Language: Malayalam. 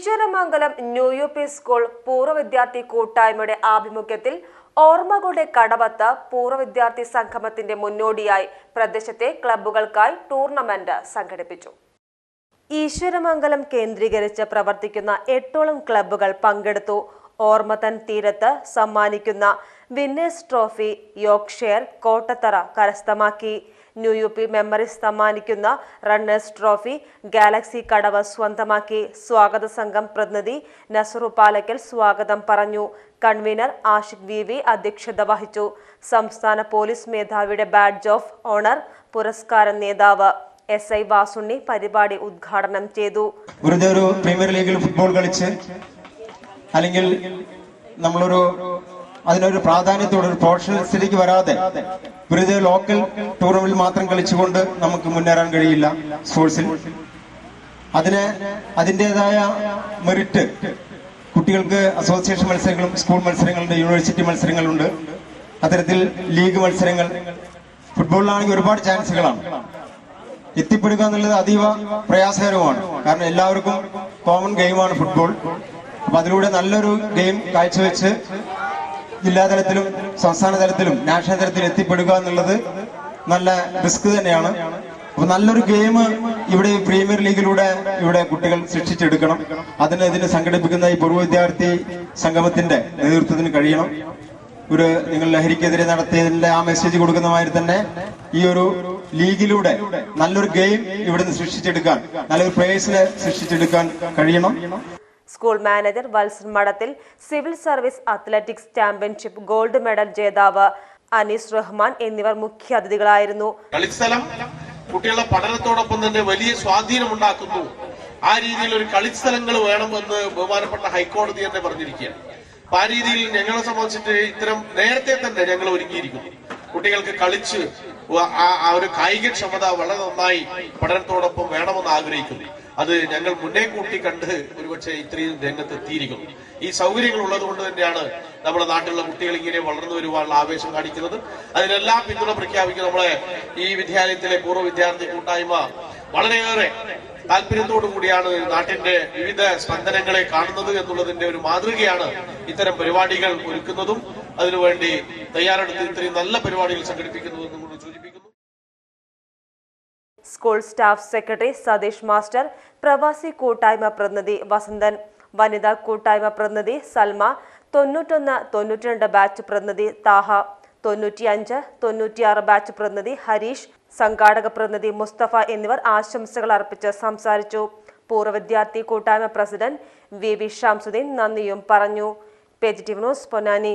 Eswaramangalam new U P school പൂർവ വിദ്യാർത്ഥി കൂട്ടായ്മയുടെ ആഭിമുഖ്യത്തിൽ ഓർമ്മകളുടെ കടവത്ത് പൂർവ വിദ്യാർത്ഥി സംഗമത്തിന്റെ മുന്നോടിയായി പ്രദേശത്തെ ക്ലബ്ബുകൾക്കായി ടൂർണമെന്റ് സംഘടിപ്പിച്ചു. ഈശ്വരമംഗലം കേന്ദ്രീകരിച്ച് പ്രവർത്തിക്കുന്ന എട്ടോളം ക്ലബ്ബുകൾ പങ്കെടുത്തു. ഓർമ്മത്തൻ തീരത്ത് സമ്മാനിക്കുന്ന വിന്നേഴ്സ് ട്രോഫി യോക്ഷെയർ കോട്ടത്തറ കരസ്ഥമാക്കി. ന്യൂ യു പി മെമ്മറീസ് സമ്മാനിക്കുന്ന റണ്ണേഴ്സ് ട്രോഫി ഗാലക്സി കടവ് സ്വന്തമാക്കി. സ്വാഗത സംഘം പ്രതിനിധി നസറു പാലക്കൽ സ്വാഗതം പറഞ്ഞു. കൺവീനർ ആഷിഖ് വി വി അധ്യക്ഷത വഹിച്ചു. സംസ്ഥാന പോലീസ് മേധാവിയുടെ ബാഡ്ജ് ഓഫ് ഓണർ പുരസ്കാര നേതാവ് എസ് ഐ വാസുണ്ണി പരിപാടി ഉദ്ഘാടനം ചെയ്തു. ഒരു പ്രീമിയർ ലീഗിൽ ഫുട്ബോൾ കളിച്ച് അല്ലെങ്കിൽ നമ്മളൊരു അതിനൊരു പ്രാധാന്യത്തോടെ ഒരു പ്രൊഫഷണൽ സ്ഥിതിക്ക് വരാതെ വെറുതെ ലോക്കൽ ടൂർണമെന്റിൽ മാത്രം കളിച്ചുകൊണ്ട് നമുക്ക് മുന്നേറാൻ കഴിയില്ല സ്പോർട്സിൽ. അതിന് അതിന്റെതായ മെറിറ്റ് കുട്ടികൾക്ക് അസോസിയേഷൻ മത്സരങ്ങളും സ്കൂൾ മത്സരങ്ങളുണ്ട് യൂണിവേഴ്സിറ്റി മത്സരങ്ങളുണ്ട്. അത്തരത്തിൽ ലീഗ് മത്സരങ്ങൾ ഫുട്ബോളിലാണെങ്കിൽ ഒരുപാട് ചാൻസുകളാണ് എത്തിപ്പെടുക എന്നുള്ളത് അതീവ പ്രയാസകരമാണ് കാരണം എല്ലാവർക്കും കോമൺ ഗെയിമാണ് ഫുട്ബോൾ അപ്പൊ അതിലൂടെ നല്ലൊരു ഗെയിം കാഴ്ചവെച്ച് ജില്ലാതലത്തിലും സംസ്ഥാന തലത്തിലും നാഷണൽ തലത്തിൽ എത്തിപ്പെടുക എന്നുള്ളത് നല്ല റിസ്ക് തന്നെയാണ്. അപ്പൊ നല്ലൊരു ഗെയിം ഇവിടെ പ്രീമിയർ ലീഗിലൂടെ ഇവിടെ കുട്ടികൾ സൃഷ്ടിച്ചെടുക്കണം. അതിന് ഇതിന് സംഘടിപ്പിക്കുന്ന ഈ പൂർവ വിദ്യാർത്ഥി സംഗമത്തിന്റെ നേതൃത്വത്തിന് കഴിയണം. ഒരു നിങ്ങൾ ലഹരിക്കെതിരെ നടത്തിയതിന്റെ ആ മെസ്സേജ് കൊടുക്കുന്ന മാതിരി തന്നെ ഈ ഒരു ലീഗിലൂടെ നല്ലൊരു ഗെയിം ഇവിടുന്ന് സൃഷ്ടിച്ചെടുക്കാൻ നല്ലൊരു പ്ലേയേഴ്സിനെ സൃഷ്ടിച്ചെടുക്കാൻ കഴിയണം. School manager Valsan Madathil civil service athletics championship gold medal ജേതാവ് അനീസ് റഹ്മാൻ എന്നിവർ മുഖ്യാതിഥികളായിരുന്നു. കളിസ്ഥലം കുട്ടികളുടെ പഠനത്തോടൊപ്പം തന്നെ വലിയ സ്വാധീനമുണ്ടാക്കുന്നു ആ രീതിയിൽ ഒരു കളിസ്ഥലങ്ങൾ വേണമെന്ന് ബഹുമാനപ്പെട്ട ഹൈക്കോടതി തന്നെ പറഞ്ഞിരിക്കുകയാണ്. അപ്പൊ ആ രീതിയിൽ ഞങ്ങളെ സംബന്ധിച്ചിട്ട് ഇത്തരം നേരത്തെ തന്നെ ഞങ്ങൾ ഒരുക്കിയിരിക്കുന്നു. കുട്ടികൾക്ക് കളിച്ച് ആ- ഒരു കായികക്ഷമത വളരെ നന്നായി പഠനത്തോടൊപ്പം വേണമെന്ന് ആഗ്രഹിക്കുന്നു. അത് ഞങ്ങൾ മുന്നേ കൂട്ടി കണ്ട് ഒരുപക്ഷെ ഇത്രയും രംഗത്ത് എത്തിയിരിക്കുന്നു ഈ സൗകര്യങ്ങൾ ഉള്ളത് കൊണ്ട് തന്നെയാണ് നമ്മുടെ നാട്ടിലുള്ള കുട്ടികൾ ഇങ്ങനെ വളർന്നു വരുവാനുള്ള ആവേശം കാണിക്കുന്നത്. അതിനെല്ലാം പിന്തുണ പ്രഖ്യാപിക്കുന്ന നമ്മളെ ഈ വിദ്യാലയത്തിലെ പൂർവ വിദ്യാർത്ഥി കൂട്ടായ്മ. വളരെയേറെ താല്പര്യത്തോടു കൂടിയാണ് നാട്ടിന്റെ വിവിധ സ്പന്ദനങ്ങളെ കാണുന്നത് എന്നുള്ളതിന്റെ ഒരു മാതൃകയാണ് ഇത്തരം പരിപാടികൾ ഒരുക്കുന്നതും. അതിനുവേണ്ടി തയ്യാറെടുത്ത് ഇത്രയും നല്ല പരിപാടികൾ സംഘടിപ്പിക്കുന്നതെന്നും കൂടി സൂചിപ്പിക്കുന്നു. School staff secretary Satheesh master പ്രവാസി കൂട്ടായ്മ പ്രതിനിധി വസന്തൻ വനിതാ കൂട്ടായ്മ പ്രതിനിധി സൽമ തൊണ്ണൂറ്റൊന്ന് തൊണ്ണൂറ്റിരണ്ട് ബാച്ച് പ്രതിനിധി താഹ തൊണ്ണൂറ്റിയഞ്ച് തൊണ്ണൂറ്റിയാറ് ബാച്ച് പ്രതിനിധി ഹരീഷ് സംഘാടക പ്രതിനിധി മുസ്തഫ എന്നിവർ ആശംസകൾ അർപ്പിച്ച് സംസാരിച്ചു. പൂർവ വിദ്യാർത്ഥി കൂട്ടായ്മ പ്രസിഡന്റ് വി വി ഷംസുദ്ദീൻ നന്ദിയും പറഞ്ഞു. Positive news Ponnani.